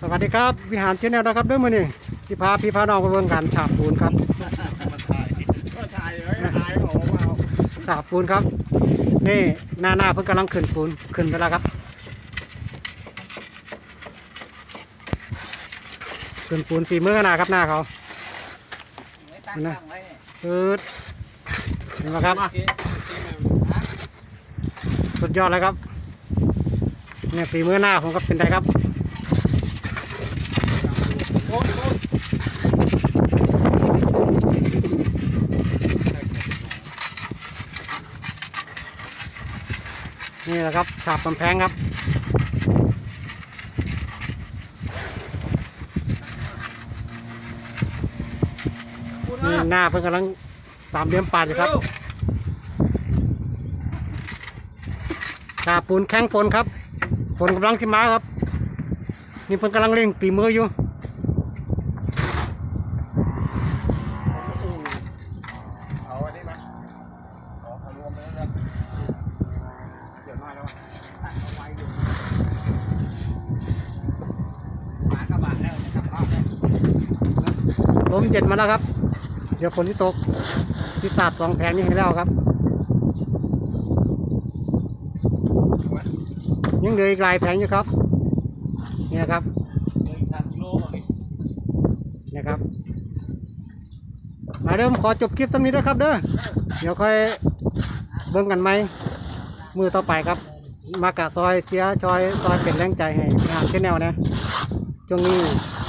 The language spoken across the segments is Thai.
สวัสดีครับ วิหารเชนแนลนะครับด้วยมือนี่พี่พาพี่พาน้องกระบวนการฉาบปูนครับมาถ่ายมาถ่ายเลยถ่ายโอ้โหเอาฉาบปูนครับ นี่หน้าหน้าเพิ่งกำลังขึ้นปูนขึ้นไปแล้วครับขึ้นปูนฝีมือขนาดครับหน้าเขาไม่ตั้งตั้งไว้เนี่ยปืดเห็นไหมครับ สุดยอดเลยครับเนี่ยฝีมือหน้าผมก็เป็นไงครับ โอ้ยโอ้ย นี่แหละครับฉาบกำแพงครับ นี่หน้าเพิ่งกำลังตามเลี้ยมปลาอยู่ครับฉาบปูนแข้งฝนครับ ฝนกำลังที่มาครับ นี่เพิ่งกำลังเร่งฝีมืออยู่เอาอันนี้มาขอขรวมเลยนะเดี๋ยวน้อย แล้วตั้งเอาไว้อยู่หมากระบะแล้วนะครับรอบแล้วลมเย็นมาแล้วครับ เดี๋ยวฝนที่ตกที่สาดสองแผงนี่ให้แล้วครับ ยังเหลืออีกหลายแผงอยู่ครับ เนี่นะครับหนึ่งสามกิโลก่อนดินี่ครับ มาเริ่มขอจบคลิปตรงนี้ด้วยครับเด้อเดี๋ยวค่อยเบิ่งกันไหม มือต่อไปครับ มากะซอยเสียชอยซอยเป็นแรงใจให้งานเช่นแนวนะช่วงนี้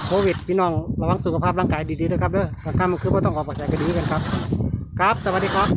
โควิดพี่น้องระวังสุขภาพร่างกายดีๆด้วยครับเด้อกลางค่ำคือไม่ต้องออกไปใส่กระดีกันครับ ครับสวัสดีครับ